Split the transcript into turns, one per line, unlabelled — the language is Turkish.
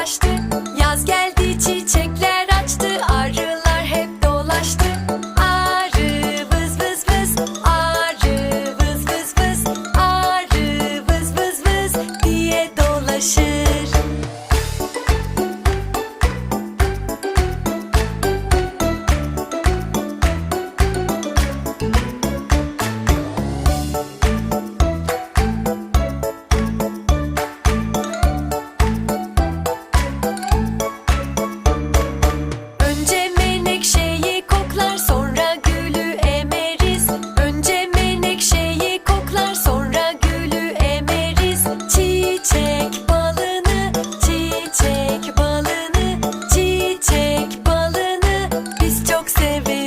dolaştı. Yaz geldi çiçekler açtı Arılar hep dolaştı. Arı vız vız vız Arı vız vız vız Arı vız vız vız diye dolaşır. saving.